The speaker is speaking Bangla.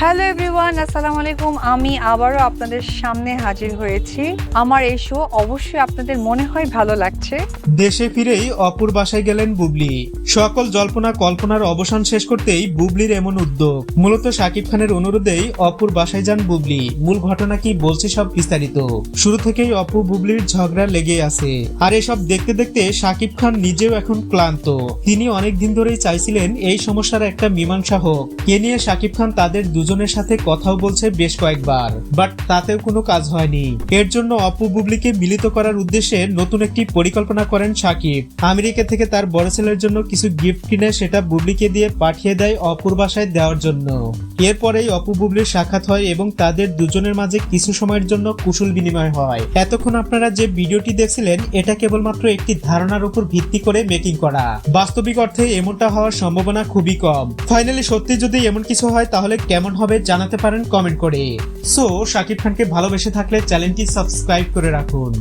হ্যালো এভরিওয়ান, আসসালামু আলাইকুম। আমি আবারও আপনাদের সামনে হাজির হয়েছি। আমার এই শো অবশ্যই আপনাদের মনে হয় ভালো লাগছে। দেশে ফিরেই অপুর বাসায় গেলেন বুবলি। সকল জল্পনা কল্পনার অবসান শেষ করতেই বুবলির এমন উদ্যোগ। মূলত শাকিব খানের অনুরোধেই অপুর বাসায় যান বুবলি। মূল ঘটনা কি বলছে সব বিস্তারিত। শুরু থেকেই অপু বুবলির ঝগড়া লেগে আছে। আর এসব দেখতে দেখতে শাকিব খান নিজেও এখন ক্লান্ত। তিনি অনেক দিন ধরেই চাইছিলেন এই সমস্যার একটা মীমাংসা হোক। কে নিয়ে শাকিব খান তাদের দুজনের সাথে কথাও বলছে বেশ কয়েকবার বাট তাতেও কোনো কাজ হয়নি। এর জন্য অপু বুবলিকে মিলিত করার উদ্দেশ্যে নতুন একটি পরিকল্পনা করেন শাকিব আমেরিকা থেকে তার বড় ছেলের জন্য কিছু গিফট কিনে সেটা বুবলিকে দিয়ে পাঠিয়ে দেয় অপুর বাসায় দেওয়ার জন্য। এরপরেই অপু বুবলির সাক্ষাৎ হয় এবং তাদের দুজনের মাঝে কিছু সময়ের জন্য কুশল বিনিময় হয়। এতক্ষণ আপনারা যে ভিডিওটি দেখছিলেন, এটা কেবলমাত্র একটি ধারণার উপর ভিত্তি করে মেকিং করা। বাস্তবিক অর্থে এমনটা হওয়ার সম্ভাবনা খুবই কম। ফাইনালি সত্যি যদি এমন কিছু হয়, তাহলে কেমন হবে জানাতে পারেন কমেন্ট করে। সো শাকিব খানকে ভালোবেসে থাকলে চ্যানেলটি সাবস্ক্রাইব করে রাখুন।